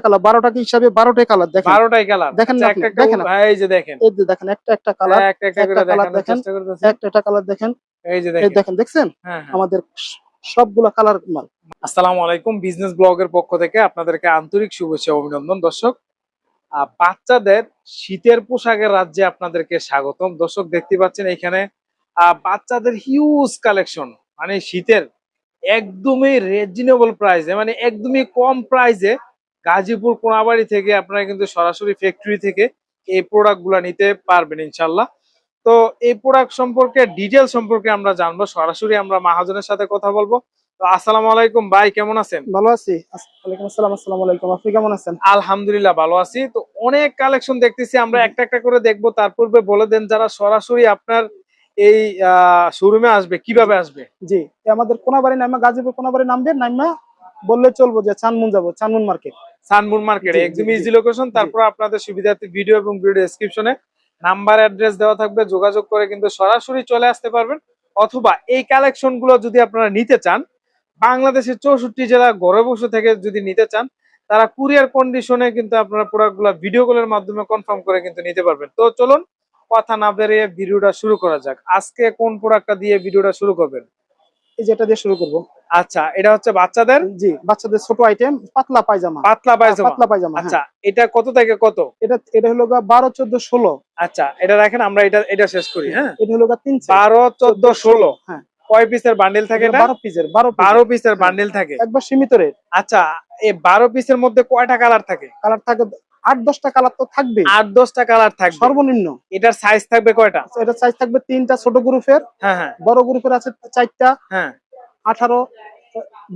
Colour বারোটা হিসাবে? বারোটাই কালার দেখেন। বারোটাই কালার। দেখেন আপনি, একটা একটা দেখেন হ্যাঁ, এই যে দেখেন। এই যে দেখেন একটা একটা কালার হ্যাঁ, একটা একটা দেখেন। একটা একটা কালার দেখেন। এই যে দেখেন। দেখেন দেখছেন? হ্যাঁ হ্যাঁ। আমাদের সবগুলা কালার মাল। আসসালামু আলাইকুম বিজনেস ব্লগের পক্ষ থেকে আপনাদেরকে আন্তরিক শুভেচ্ছা অভিনন্দন। দর্শক বাচ্চাদের শীতের পোশাকের রাজ্যে আপনাদেরকে স্বাগতম। দর্শক দেখতে পাচ্ছেন এখানে আহ, বাচ্চাদের হিউজ কালেকশন মানে শীতের একদমই রিজনেবল প্রাইসে মানে একদমই কম প্রাইসে গাজীপুর কোনাবাড়ি থেকে আপনারা কিন্তু সরাসরি ফ্যাক্টরি থেকে এই প্রোডাক্টগুলা নিতে পারবেন ইনশাল্লাহ তো এই প্রোডাক্ট সম্পর্কে ডিটেল সম্পর্কে আমরা জানব সরাসরি আমরা মাহাজনের সাথে কথা বলব। তো আসসালামু আলাইকুম ভাই কেমন আছেন? ভালো আছি। আস- ওয়ালাইকুম আসসালাম আসসালামু আলাইকুম। আপনি কেমন আছেন? আলহামদুলিল্লাহ ভালো আছি। তো অনেক কালেকশন দেখতেছি আমরা একটা একটা করে দেখব। তার পূর্বে বলে দেন যারা সরাসরি আপনার এই শোরুমে আসবে কীভাবে আসবে? জি আমাদের কোনাবাড়ি নামা গাজীপুর কোনাবাড়ি নামবে নামা বললে চলবো যে চানমুন যাব চানমুন মার্কেট সানমুন মার্কেট। একদম ইজি লোকেশন তারপর আপনাদের সুবিধার্থে ভিডিও এবং ভিডিও ডেসক্রিপশনে নাম্বার অ্যাড্রেস দেওয়া থাকবে। যোগাযোগ করে কিন্তু সরাসরি চলে আসতে পারবেন। অথবা এই কালেকশনগুলো যদি আপনারা নিতে চান বাংলাদেশের চৌষট্টি জেলা ঘরে বসে থেকে যদি নিতে চান তারা কুরিয়ার কন্ডিশনে কিন্তু আপনারা প্রোডাক্টগুলো ভিডিও কলের মাধ্যমে কনফার্ম করে কিন্তু নিতে পারবেন। তো চলুন কথা না বেরিয়ে ভিডিওটা শুরু করা যাক। আজকে কোন প্রোডাক্টটা দিয়ে ভিডিওটা শুরু করবেন? এই যেটা দিয়ে শুরু করব আচ্ছা এটা হচ্ছে বাচ্চাদের? জি বাচ্চাদের ছোট আইটেম পাতলা পায়জামা। পাতলা পায়জামা। পাতলা পায়জামা আচ্ছা হ্যাঁ। এটা কত থেকে কত? এটা এটা হলো গা বারো চোদ্দ ষোলো। আচ্ছা এটা রাখেন আমরা এটা এটা শেষ করি হ্যাঁ? এটা হলো গা তিন। বারো চোদ্দ ষোলো হ্যাঁ। কয় পিসের বান্ডিল থাকে বারো পিসের বারো বারো পিসের বান্ডিল থাকে। একবার সীমিত রেট আচ্ছা এই বারো পিসের মধ্যে কয়টা কালার থাকে? কালার থাকে আট দশটা কালার তো থাকবে আট দশটা কালার থাকবে। সর্বনিম্ন। এটার সাইজ থাকবে কয়টা? এটা সাইজ থাকবে তিনটা ছোট গ্রুপের হ্যাঁ হ্যাঁ। বড় গ্রুপের আছে চারটা। হ্যাঁ। আঠারো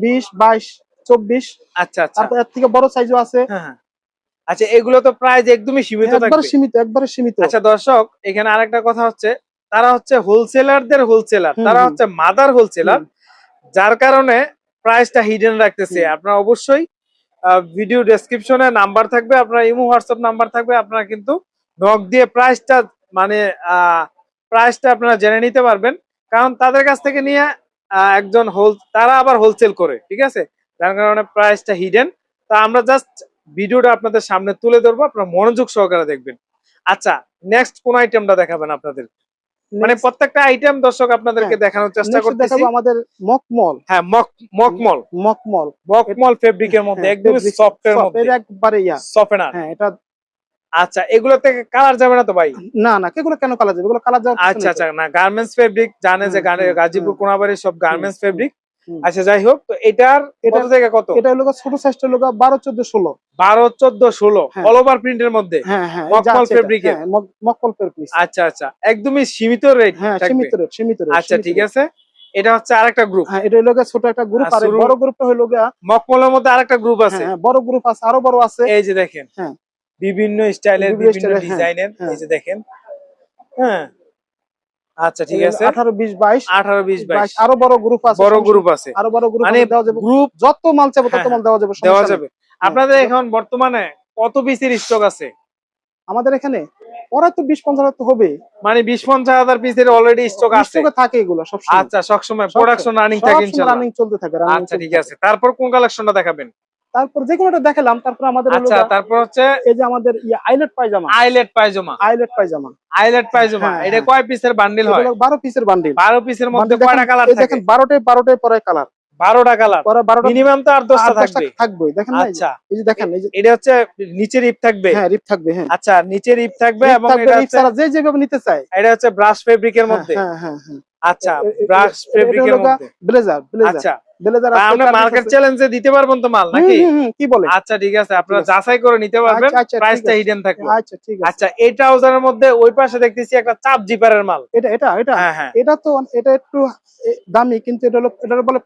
বিশ বাইশ চব্বিশ। আচ্ছা আচ্ছা। তারপর এর থেকে বড় সাইজও আছে। হ্যাঁ হ্যাঁ। আচ্ছা এগুলো তো প্রাইস একদমই সীমিত একবারে সীমিত একবারে সীমিত। আচ্ছা দর্শক এখানে আরেকটা কথা হচ্ছে তারা হচ্ছে হোলসেলারদের হোলসেলার তারা হচ্ছে মাদার হোলসেলার যার কারণে প্রাইসটা হিডেন রাখতেছে। আপনারা অবশ্যই ভিডিও ডেসক্রিপশনে নাম্বার থাকবে আপনার ইমো হোয়াটসঅ্যাপ নাম্বার থাকবে আপনারা কিন্তু নক দিয়ে প্রাইসটা মানে প্রাইসটা আপনারা জেনে নিতে পারবেন। কারণ তাদের কাছ থেকে নিয়ে একজন হোল তারা আবার হোলসেল করে ঠিক আছে? যার কারণে প্রাইসটা হিডেন তা আমরা জাস্ট ভিডিওটা আপনাদের সামনে তুলে ধরবো আপনারা মনোযোগ সহকারে দেখবেন। আচ্ছা নেক্সট কোন আইটেমটা দেখাবেন আপনাদের? মানে প্রত্যেকটা আইটেম দর্শক আপনাদেরকে হ্যাঁ, দেখানোর চেষ্টা করতেছি। আমাদের মকমল হ্যাঁ মক মকমল মকমল মকমল ফেব্রিকের মধ্যে হ্যাঁ, একদম সফট এর মধ্যে। একবারে ইয়া। সফেনার হ্যাঁ এটা আচ্ছা এগুলো থেকে কালার যাবে না তো ভাই? না না কেগুলো কেন কালার যাবে? এগুলো কালার যাওয়ার আচ্ছা আচ্ছা না গার্মেন্টস ফেব্রিক জানে যে গাজীপুর হুম। কোনাবাড়ির সব গার্মেন্টস ফেব্রিক আচ্ছা যাই হোক তো এটার এটা এটা- থেকে কত? এটা হলো ছোট সাইজটা হলো গা বারো চোদ্দ ষোলো। বারো চোদ্দ ষোলো হ্যাঁ। অল ওভার প্রিন্টের মধ্যে? হ্যাঁ হ্যাঁ এই মকমল যাচ্ছে এটা, fabric এর? হ্যাঁ, মক- মকমল ফেব্রিক আচ্ছা আচ্ছা একদমই সীমিত রেট হ্যাঁ সীমিত রেট সীমিত রেট আচ্ছা ঠিক আছে। এটা হচ্ছে আরেকটা গ্রুপ হ্যাঁ এটা হলো ছোট একটা গ্রুপ আর বড় গ্রুপটা হলো মকমলের মধ্যে আরেকটা গ্রুপ আছে। হ্যাঁ বড় গ্রুপ আছে আরও বড় আছে। এই যে দেখেন। হ্যাঁ। বিভিন্ন স্টাইলের বিভিন্ন হ্যাঁ, ডিজাইনের হ্যাঁ। এই যে দেখেন। হ্যাঁ। আচ্ছা ঠিক আছে। আঠারো বিশ বাইশ। আঠারো বিশ বাইশ। আরও বড় গ্রুপ আছে বড় গ্রুপ আছে। আরও বড় গ্রুপ মানে গ্রুপ যত মাল চাইব তত হ্যাঁ, মাল দেওয়া যাবে দেওয়া যাবে। আপনাদের এখন বর্তমানে কত পিসের স্টক আছে? আমাদের এখানে ওরা তো বিশ পঞ্চাশ হাজার তো হবে মানে বিশ পঞ্চাশ হাজার পিসের অলরেডি স্টক আছে। স্টকে থাকে এগুলো সব আচ্ছা সবসময় প্রোডাকশন রানিং থাকে ইনশাআল্লাহ রানিং চলতে থাকে আচ্ছা ঠিক আছে। তারপর কোন কালেকশনটা দেখাবেন? তারপর যে কোনোটা দেখালাম তারপর আমাদের আচ্ছা তারপর হচ্ছে এই যে আমাদের ইয়ে আইলেট পায়জামা। আইলেট পায়জামা। আইলেট পায়জামা। আইলেট পায়জামা হ্যাঁ, এটা হ্যাঁ। কয় পিসের বান্ডিল হয়? এগুলো বারো পিসের বান্ডিল বারো পিসের মধ্যে কয়টা কালার থাকে? দেখেন বারোটায় বারোটায় পরে কালার বারোটা কালার পরে বারোটা মিনিমাম তো আর দশটা আট দশটা থাকবে। থাকবে দেখেন না আচ্ছা। এই যে দেখেন এই যে এটা হচ্ছে নিচের ইপ থাকবে? হ্যাঁ রিপ থাকবে হ্যাঁ। আচ্ছা নিচের ইপ থাকবে এবং এটা হচ্ছে যে যেভাবে নিতে চায়। এটা হচ্ছে ব্রাশ ফেব্রিকের মধ্যে। হ্যাঁ হ্যাঁ হ্যাঁ। আচ্ছা ব্রাশ ফেব্রিকের মধ্যে। Blazer blazer. আচ্ছা ব্লেজার মার্কেট চ্যালেঞ্জে দিতে পারবেন তো মাল নাকি? কি বলে? আচ্ছা ঠিক আছে আপনারা যাচাই করে নিতে পারবেন আচ্ছা, আচ্ছা, ঠিক প্রাইসটা হিডেন থাকবে আচ্ছা ঠিক আছে। আচ্ছা এই ট্রাউজারের মধ্যে ওই পাশে দেখতেছি একটা চাপ জিপারের মাল। এটা এটা এটা। হ্যাঁ হ্যাঁ। এটা তো এটা একটু দামি কিন্তু এটা হলো এটা বলে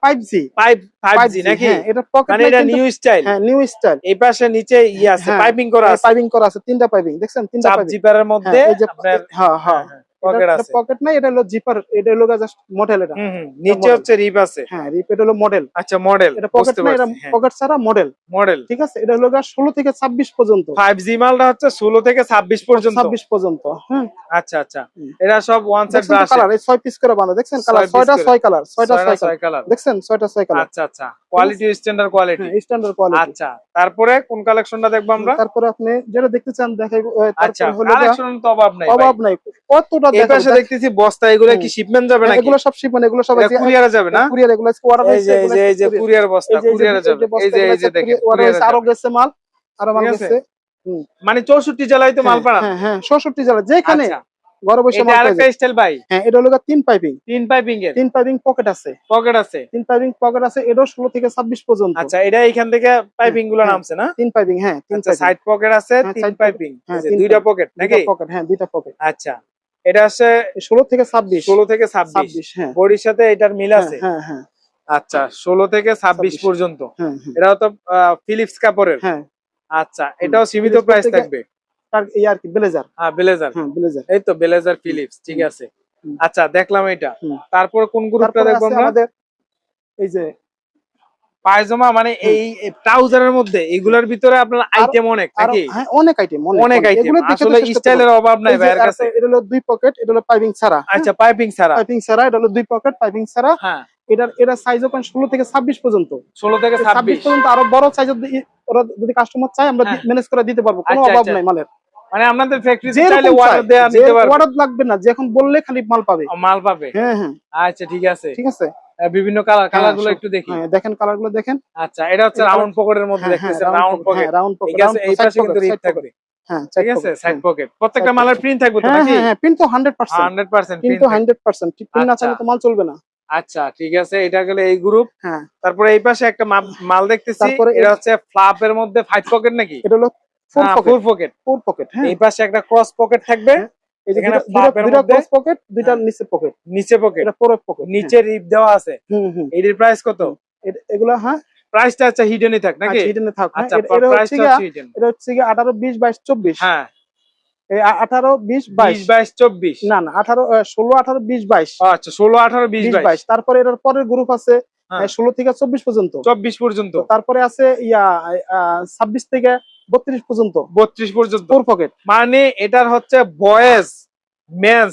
নাকি? এটা পকেট মানে এটা নিউ স্টাইল হ্যাঁ নিউ স্টাইল এই পাশে নিচে আছে হ্যাঁ, পাইপিং করা আছে। পাইপিং করা আছে তিনটা পাইপিং দেখছেন? তিনটা চাপ জিপারের মধ্যে হ্যাঁ। হ্যাঁ হ্যাঁ, পকেট আছে। পকেট নাই এটা হলো জিপার এটা হলো জাস্ট মডেল এটা। হুম হুম নিচে হচ্ছে রিপ আছে। হ্যাঁ রিপ এটা হলো মডেল আচ্ছা মডেল এটা পকেট না এটা হ্যাঁ। পকেট ছাড়া মডেল মডেল ঠিক আছে এটা হলো ষোলো থেকে ছাব্বিশ পর্যন্ত। 5G মালটা হচ্ছে 16 থেকে 26 পর্যন্ত। ছাব্বিশ পর্যন্ত হ্যাঁ। আচ্ছা আচ্ছা। এটা সব ওয়ান সাইড ব্রাশ কালার এই ছয় পিস করে বাঁধা দেখছেন? কালার ছয় piece ছয়টা করে। ছয় কালার ছয়টা ছয় কালার কালার দেখছেন? ছয়টা ছয় কালার আচ্ছা আচ্ছা। কোয়ালিটি স্ট্যান্ডার্ড কোয়ালিটি হ্যাঁ স্ট্যান্ডার্ড কোয়ালিটি আচ্ছা তারপরে কোন কালেকশনটা দেখব আমরা? তারপরে আপনি যেটা দেখতে চান দেখাই আচ্ছা হলো কালেকশন তো অভাব নাই অভাব নাই। কতটা এই পাশে দেখতেছি বস্তা এগুলো কি শিপমেন্ট যাবে নাকি? এগুলো সব শিপমেন্ট এগুলো সব আছে। কুরিয়ারে যাবে না? কুরিয়ার এগুলো অর্ডার এই এই যে এই যে কুরিয়ার বস্তা কুরিয়ারে যাবে। এই যে এই যে দেখেন কুরিয়ারে আরও গেছে মাল আরও মাল গেছে। মানে 64 জেলায় তো মাল হ্যাঁ হ্যাঁ 64 জেলা যেখানে আচ্ছা। ঘরে বসে মাল পাওয়া যায়। স্টাইল ভাই। হ্যাঁ এটা হলো তিন পাইপিং তিন পাইপিং এর। তিন পাইপিং পকেট আছে। পকেট আছে। তিন পাইপিং পকেট আছে এটাও 16 থেকে 26 পর্যন্ত। আচ্ছা এটা এখান থেকে পাইপিংগুলো হ্যাঁ, নামছে না? তিন পাইপিং হ্যাঁ তিন আচ্ছা সাইড পকেট আছে হ্যাঁ, তিন পাইপিং হ্যাঁ, দুইটা পকেট নাকি? পকেট হ্যাঁ দুইটা পকেট আচ্ছা। এটা হচ্ছে 16 থেকে 26 ষোলো থেকে ছাব্বিশ। 26 হ্যাঁ। বডির সাথে এটার মিল আছে? হ্যাঁ হ্যাঁ। আচ্ছা ষোলো থেকে ছাব্বিশ পর্যন্ত। হ্যাঁ হ্যাঁ। এটা তো ফিলিপস কাপড়ের? হ্যাঁ। আচ্ছা এটাও সীমিত প্রাইস থাকবে? আর কি ব্লেজার। হ্যাঁ ব্লেজার। হ্যাঁ ব্লেজার। এই তো ব্লেজার ফিলিপস ঠিক আছে। আচ্ছা দেখলাম এটা। তারপর কোন গ্রুপটা দেখব আমাদের এই যে পায়জামা মানে এই ট্রাউজারের মধ্যে এগুলোর ভিতরে আপনার আইটেম অনেক নাকি? হ্যাঁ অনেক আইটেম অনেক আইটেম আসলে স্টাইলের অভাব নাই ভাইয়ের কাছে। এটা হলো দুই পকেট এটা হলো পাইপিং ছাড়া। আচ্ছা পাইপিং ছাড়া। পাইপিং ছাড়া এটা হলো দুই পকেট পাইপিং ছাড়া। হ্যাঁ। এটার এটা সাইজ ওপেন ষোলো থেকে ছাব্বিশ পর্যন্ত। ষোলো থেকে ছাব্বিশ পর্যন্ত আরও বড় সাইজ ওরা যদি কাস্টমার চায় আমরা। ম্যানেজ করে দিতে পারব। কোনো আচ্ছা, অভাব আচ্ছা। নাই মালের। মানে আপনাদের ফ্যাক্টরি চাইলে অর্ডার দেয়া নিতে পারবে। order লাগবে না যখন বললে খালি মাল পাবে। মাল পাবে। হ্যাঁ হ্যাঁ। আচ্ছা ঠিক আছে। ঠিক আছে? বিভিন্ন কালার কালারগুলো একটু দেখি। হ্যাঁ দেখেন কালারগুলো দেখেন। আচ্ছা এটা হচ্ছে রাউন্ড পকেটের মধ্যে দেখতেছেন রাউন্ড পকেট রাউন্ড পকেট এই পাশে কিন্তু রিপ থাকবে। হ্যাঁ ঠিক আছে সাইড পকেট প্রত্যেকটা মালের প্রিন্ট থাকবে তো হ্যাঁ নাকি? হ্যাঁ প্রিন্ট তো হান্ড্রেড পার্সেন্ট 100% কিন্তু প্রিন্ট হান্ড্রেড পার্সেন্ট প্রিন্ট না আচ্ছা। তো মাল চলবে না। আচ্ছা ঠিক আছে এটা গেলে এই গ্রুপ হ্যাঁ। তারপরে এই পাশে একটা মাল দেখতেছি তারপরে এটা হচ্ছে মধ্যে ফাইভ পকেট নাকি? এটা হলো ফোর পকেট ফোর পকেট এই পাশে একটা ক্রস পকেট থাকবে। হ্যাঁ, এই যে দুইটা- পকেট দুইটা হ্যাঁ। নিচে পকেট নিচে পকেট এটা পকেট নিচে রিপ দেওয়া আছে। হুম হুম। এটির প্রাইস কত? এগুলো হ্যাঁ। প্রাইসটা আচ্ছা হিডেনই থাক নাকি? আচ্ছা হিডেনে থাক হ্যাঁ, আচ্ছা এটা- হচ্ছে প্রাইসটা হচ্ছে হিডেন এটা হচ্ছে গিয়ে আঠারো বিশ বাইশ চব্বিশ। হ্যাঁ। আঠারো বিশ বাইশ। 20 22 24 না না আঠারো ষোলো আঠারো বিশ বাইশ। আচ্ছা 16 18 20 বিশ বাইশ। তারপরে এটার পরের গ্রুপ আছে হ্যাঁ। ষোলো থেকে চব্বিশ পর্যন্ত। 24 পর্যন্ত। তারপরে আছে ইয়া ছাব্বিশ থেকে বত্রিশ পর্যন্ত। 32 পর্যন্ত। ফোর পকেট মানে এটার হচ্ছে বয়েজ মেন্স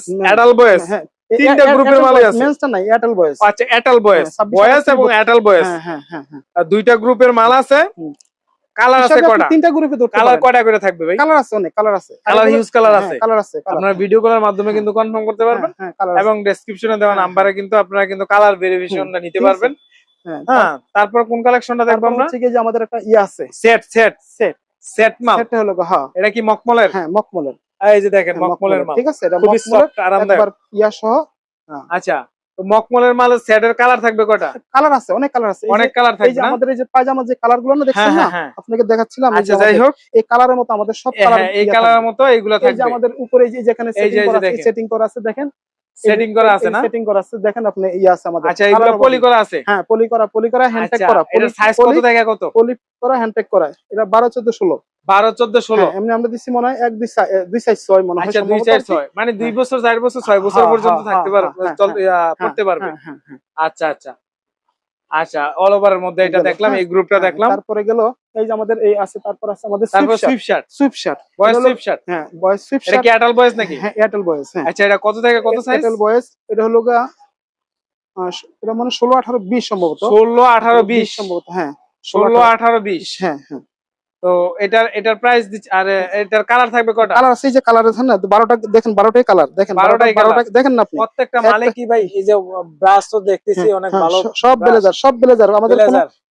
বয়েজ হ্যাঁ তিনটা গ্রুপের মালই আছে। মেন্সটা নাই এয়ারটেল বয়েস আচ্ছা অ্যাডাল্ট বয়েজ হ্যাঁ, 26 বয়েজ এবং 32 অ্যাডাল্ট বয়েজ হ্যাঁ হ্যাঁ হ্যাঁ হ্যাঁ। আর দুইটা গ্রুপের মাল আছে। কালার আছে কয়টা? তিনটা গ্রুপে ধরতে কালার কয়টা করে থাকবে ভাই? কালার আছে অনেক কালার আছে। Colour, huge colour আছে? কালার আছে আপনারা ভিডিও কলের মাধ্যমে কিন্তু কনফার্ম করতে পারবেন। হ্যাঁ কালার আছে। এবং ডেসক্রিপশনে দেওয়া হ্যাঁ, নাম্বারে কিন্তু আপনারা কিন্তু কালার ভেরিফিকেশনটা নিতে পারবেন। হ্যাঁ হ্যাঁ তারপর কোন কালেকশনটা দেখব আমরা? গিয়ে যে আমাদের একটা ইয়ে আছে। সেট সেট সেট সেট মাল সেটটা হলো হ্যাঁ। এটা কি মকমলের হ্যাঁ মকমলের এই যে দেখেন হ্যাঁ, মকমলের মাল ঠিক আছে এটা মকমলের আরামদায়ক। ইয়া সহ আচ্ছা তো মকমলের মালের সেটের কালার থাকবে কয়টা কালার আছে অনেক কালার আছে। অনেক কালার এই যে আমাদের এই যে পায়জামা যে কালারগুলো না হ্যাঁ দেখছেন না? হ্যাঁ হ্যাঁ। আপনাকে দেখাচ্ছিলাম আচ্ছা যাই হোক। এই কালারের মতো আমাদের সব কালার হ্যাঁ, এই কালারের মতো এইগুলা এই যে আমাদের উপরে যে যেখানে সেটিং করা আছে সেটিং করা আছে দেখেন। সেটিং করা আছে না? সেটিং করা আছে। দেখেন আপনি ই আছে আমাদের। আচ্ছা এগুলো পলি করা আছে? হ্যাঁ পলি করা পলি করা হ্যান্ডটেক আচ্ছা করা। এটা সাইজ কত থেকে কত? পলি করা হ্যান্ডটেক করা। এটা বারো চোদ্দ ষোলো। বারো চোদ্দ ষোলো? হ্যাঁ, এমনি আমরা দিচ্ছি মনে হয় এক দুই দুই সাইজ ছয় মনে হয় আচ্ছা দুই কি। ছয়। মানে দুই হ্যাঁ। বছর চার বছর ছয় বছর হ্যাঁ, পর্যন্ত হ্যাঁ, থাকতে পারবে চল- হ্যাঁ, পড়তে পারবে। আচ্ছা আচ্ছা। আচ্ছা অল ওভারের মধ্যে এটা দেখলাম হ্যাঁ, এই গ্রুপটা হ্যাঁ, দেখলাম। তারপরে গেল এই যে আমাদের এই আছে তারপর আছে আমাদের তারপর sweep shirt swift shirt boys হলো- সুইফট শার্ট হ্যাঁ বয়েস সুইফট এটা কি অ্যাডাল্ট বয়েস নাকি? হ্যাঁ এয়ারটেল বয়স হ্যাঁ। আচ্ছা এটা কত থেকে কত সাইজ এয়ারটেল বয়স এটা হলো গা এটা মানে ষোলো আঠারো বিশ সম্ভবত। ষোলো আঠারো বিশ সম্ভবত হ্যাঁ। ষোলো আঠারো বিশ। হ্যাঁ হ্যাঁ। তো এটার এটার প্রাইস আর এটার কালার থাকবে কটা? কালার আছে এই যে কালার আছে না বারোটা দেখেন বারোটাই কালার দেখেন 12টাই দেখেন না আপনি। প্রত্যেকটা মালে কি ভাই এই যে ব্রাশ তো দেখতেছি হ্যাঁ, অনেক হ্যাঁ, ভালো সব। ব্লেজার সব ব্লেজার আমাদের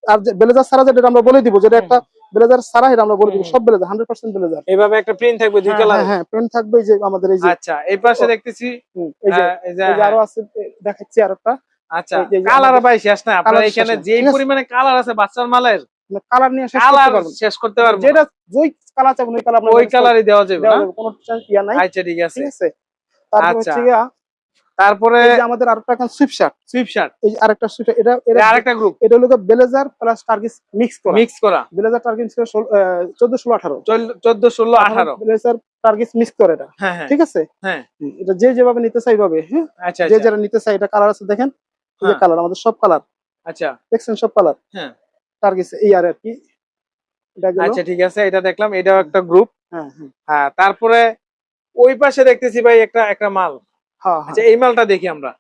আর ব্লেজার ছাড়া যেটা আমরা বলে দিব যেটা একটা ব্লেজার এটা আমরা বলে দিব হুম। সব ব্লেজার হান্ড্রেড পার্সেন্ট ব্লেজার এইভাবে একটা প্রিন্ট থাকবে দুই কালার হ্যাঁ পেন থাকবে যে আমাদের এই যে আচ্ছা এই পাশে দেখতেছি হুম, এই যে এই যে এই যে হ্যাঁ, আরও আছে দেখাচ্ছি আর একটা আচ্ছা যে- কালার ভাই শেষ না আপনার এখানে যে? পরিমাণে কালার আছে বাচ্চার মালের কালার নিয়ে শেষ করতে পারবেন শেষ করতে পারব যেটা যেই কালার চাইবেন ওই কালার ওই কালারই দেওয়া যাবে না? কোনো ইয়া নাই। আচ্ছা ঠিক আছে। ঠিক আছে? তারপর আচ্ছা। হচ্ছে তারপরে আমাদের আরেকটা এখন সুইফট শার্ট সুইফট শার্ট এই আরেকটা সুইফট এটা এটা আরেকটা গ্রুপ এটা হলো ব্লেজার প্লাস টার্গিস মিক্স করা। মিক্স করা। ব্লেজার টার্গিস চোদ্দ ষোলো আঠারো। চোদ্দ ষোলো আঠারো। ব্লেজার টার্গেট মিক্স করে এটা। হ্যাঁ হ্যাঁ। ঠিক আছে? হ্যাঁ। এটা যে যেভাবে নিতে চাই ভাবে হ্যাঁ? আচ্ছা যে আচ্ছা। যারা নিতে চাই এটা কালার আছে দেখেন। এই। কালার আমাদের সব কালার আচ্ছা। দেখছেন সব কালার হ্যাঁ। টার্গেট এই আর কি। এটা আচ্ছা ঠিক আছে এটা দেখলাম এটাও একটা গ্রুপ হ্যাঁ হ্যাঁ তারপরে ওই পাশে দেখতেছি ভাই একটা একটা মাল। হ্যাঁ হ্যাঁ। আচ্ছা এই মালটা দেখি আমরা।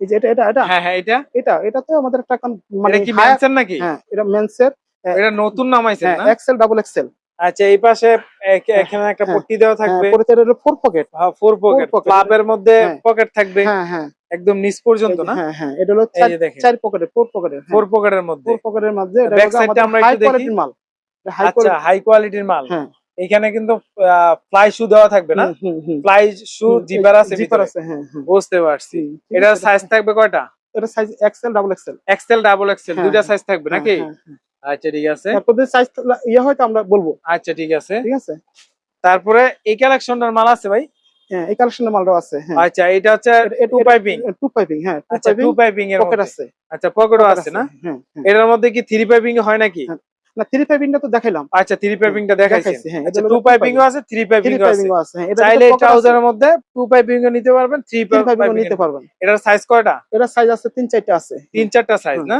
এই যে এটা এটা এটা? হ্যাঁ হ্যাঁ এটা? এটা এটা তো আমাদের একটা মানে কি নাকি? হ্যাঁ এটা মেন্সের এটা নতুন নামাইছে না? এক্সেল ডাবল এক্সেল আচ্ছা এই পাশে এখানে একটা হ্যাঁ, পট্টি দেওয়া থাকবে। পরে এটা ফোর পকেট হ্যাঁ ফোর পকেট ক্লাবের মধ্যে হ্যাঁ। পকেট থাকবে। হ্যাঁ হ্যাঁ। একদম নিচ পর্যন্ত না? হ্যাঁ হ্যাঁ এটা হলো চার পকেটের ফোর পকেটে ফোর পকেটের মধ্যে। ফোর পকেটের মধ্যে এটা টা আমাদের আমরা একটু দেখি। কোয়ালিটির মাল। আচ্ছা হাই কোয়ালিটির মাল। এখানে কিন্তু ফ্লাই শু দেওয়া থাকবে না? ফ্লাই শু জিপার আছে জিপার আছে হ্যাঁ হ্যাঁ। বুঝতে পারছি। এটার সাইজ থাকবে কয়টা? এটা size XL double XL XL double XL হ্যাঁ, দুইটা হ্যাঁ, সাইজ থাকবে নাকি? আচ্ছা ঠিক আছে। তারপর সাইজ ইয়ে হয়তো আমরা বলব। আচ্ছা ঠিক আছে। ঠিক আছে? তারপরে এই কালেকশনটার মাল আছে ভাই? হ্যাঁ এই কালেকশনের মালটাও আছে হ্যাঁ। আচ্ছা এটা হচ্ছে টু পাইপিং টু পাইপিং হ্যাঁ আচ্ছা টু পাইপিং এর পকেট আছে। আচ্ছা পকেটও আছে না? হ্যাঁ হ্যাঁ। এটার মধ্যে কি থ্রি পাইপিং হয় নাকি? হ্যাঁ, না থ্রি পাইপিংটা তো দেখাইলাম। আচ্ছা থ্রি পাইপিংটা দেখাইছেন। দেখাইছি, হ্যাঁ, আচ্ছা টু হলো two পাইপিং piping। আছে থ্রি পাইপিং থ্রি আছে হ্যাঁ চাইলে ট্রাউজারের মধ্যে টু পাইপিং নিতে পারবেন থ্রি পাইপিং পাইপিং নিতে পারবেন। এটার সাইজ কয়টা? এটা সাইজ আছে তিন চারটা আছে। তিন চারটা সাইজ না।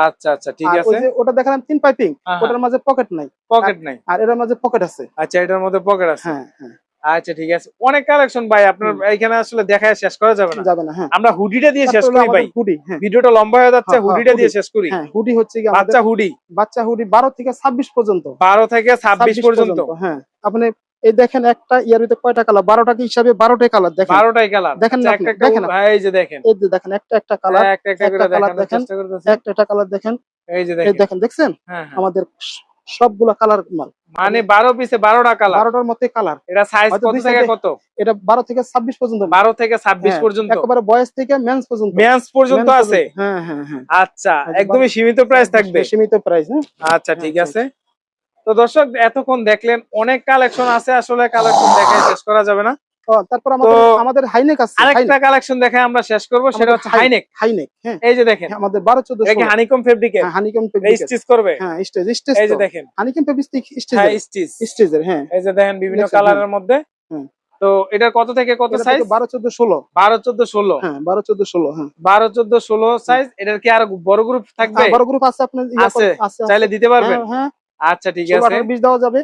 আচ্ছা আচ্ছা ঠিক আছে। ওটা দেখালাম তিন পাইপিং হ্যাঁ, ওটার মাঝে পকেট নাই। পকেট নাই। আর এটার মাঝে পকেট আছে। আচ্ছা এটার মধ্যে পকেট আছে। হ্যাঁ হ্যাঁ। আচ্ছা ঠিক আছে। অনেক কালেকশন ভাই আপনার। এখানে আসলে দেখায় শেষ করা যাবে না। যাবে না হ্যাঁ। আমরা হুডিটা দিয়ে শেষ করি ভাই। হুডি হ্যাঁ। ভিডিওটা লম্বা হয়ে যাচ্ছে হ্যাঁ, হ্যাঁ, হুডিটা দিয়ে শেষ করি। হ্যাঁ হুডি হচ্ছে কি বাচ্চা হুডি বাচ্চা হুডি বারো থেকে ছাব্বিশ পর্যন্ত। বারো থেকে ছাব্বিশ 26 পর্যন্ত হ্যাঁ। আপনি এই দেখেন একটা ইয়ার ভিতরে কয়টা কালার? বারোটা কি হিসাবে? বারোটাই কালার দেখেন। বারোটাই কালার। দেখেন একটা একটা দেখেন হ্যাঁ, এই যে দেখেন। এই যে দেখেন একটা একটা কালার একটা একটা দেখানোর দেখেন। একটা একটা কালার দেখেন। এই যে দেখেন। দেখেন দেখছেন? হ্যাঁ হ্যাঁ। আমাদের সবগুলা কালার মাল। মানে বারো পিসে বারোটা কালার। বারোটার মধ্যে কালার। এটা সাইজ কত থেকে কত? এটা বারো থেকে ছাব্বিশ পর্যন্ত। বারো থেকে ছাব্বিশ হ্যাঁ, পর্যন্ত। একেবারে বয়স থেকে মেন্স পর্যন্ত। মেন্স পর্যন্ত আছে? হ্যাঁ হ্যাঁ হ্যাঁ। আচ্ছা একদমই সীমিত প্রাইস থাকবে। সীমিত প্রাইস হ্যাঁ। আচ্ছা ঠিক হ্যাঁ, আছে। তো দর্শক এতক্ষণ দেখলেন অনেক কালেকশন আছে আসলে কালেকশন দেখে শেষ করা যাবে না। তারপর আমাদের তো হাইনেক আছে আরেকটা কালেকশন দেখে আমরা শেষ করব সেটা হচ্ছে হাইনেক হাইনেক হ্যাঁ। এই যে দেখেন আমাদের এটা হানিকম ফেব্রিকের হানিকম স্টিচ করবে? হ্যাঁ স্টেজ স্টেজ এই যে দেখেন। হানিকম ফেব্রিক হ্যাঁ স্টিচ হ্যাঁ। এই যে দেখেন বিভিন্ন দেখছেন, কালারের মধ্যে। তো এটা কত থেকে কত সাইজ থেকে বারো চোদ্দ ষোলো। বারো চোদ্দ ষোলো। হ্যাঁ বারো চোদ্দ ষোলো হ্যাঁ। বারো চোদ্দ ষোলো সাইজ এটার কি আর বড় গ্রুপ থাকবে? হ্যাঁ, বড় গ্রুপ আছে আপনার ইয়ে আছে, চাইলে দিতে পারবেন। হ্যাঁ, হ্যাঁ। আচ্ছা ঠিক আছে। বিশ দেওয়া যাবে।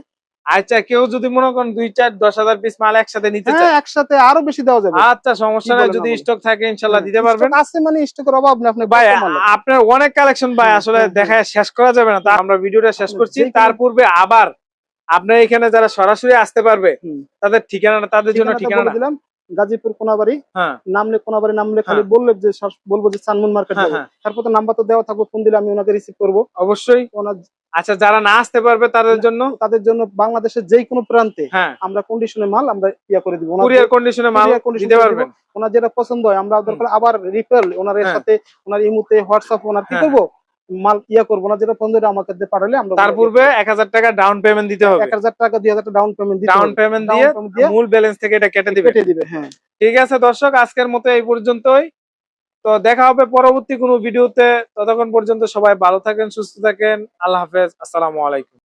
আচ্ছা কেউ যদি মনে করেন দুই চার দশ হাজার পিস মাল একসাথে নিতে হ্যাঁ চায় একসাথে আরও বেশি দেওয়া যাবে। আচ্ছা সমস্যা নাই যদি স্টক থাকে ইনশাল্লাহ দিতে হ্যাঁ, পারবেন। আছে মানে স্টকের অভাব নেই আপনি ভাই আপনার অনেক কালেকশন ভাই আসলে হুম, হুম। দেখায় শেষ করা যাবে না। তা আমরা ভিডিওটা শেষ করছি। তার পূর্বে আবার আপনার এখানে যারা সরাসরি আসতে পারবে তাদের ঠিকানা তাদের জন্য ঠিকানা দিলাম। গাজীপুর কোনাবাড়ি হ্যাঁ। নামলে কোনাবাড়ি নামলে খালি হ্যাঁ। বললে যে বলব যে চানমুন মার্কেট হ্যাঁ, যাব। তারপর তো নাম্বার তো দেওয়া থাকবে ফোন দিলে আমি ওনাকে রিসিভ করব। অবশ্যই। ওনার আচ্ছা যারা না আসতে পারবে তাদের জন্য? তাদের জন্য বাংলাদেশের যে কোনো প্রান্তে আমরা কন্ডিশনে মাল আমরা ইয়া করে দিব। কুরিয়ার কন্ডিশনে মাল দিতে করে পারবেন। ওনার যেটা পছন্দ হয় আমরা দরকার আবার রিপেল ওনার। সাথে ওনার ইমুতে হোয়াটসঅ্যাপ ওনার কি। করব? মাল ইয়া করব না যেটা পনেরো আমাকে পাঠালে আমরা তার পূর্বে এক হাজার টাকা ডাউন পেমেন্ট দিতে হবে। এক হাজার টাকা দুই হাজার ডাউন পেমেন্ট ডাউন পেমেন্ট দিয়ে দিয়ে মূল ব্যালেন্স থেকে এটা কেটে দিবে। কেটে দিবে হ্যাঁ। ঠিক আছে দর্শক আজকের মতো এই পর্যন্তই। তো দেখা হবে পরবর্তী কোনো ভিডিওতে। ততক্ষণ পর্যন্ত সবাই ভালো থাকেন সুস্থ থাকেন। আল্লাহ হাফেজ আসসালামু আলাইকুম।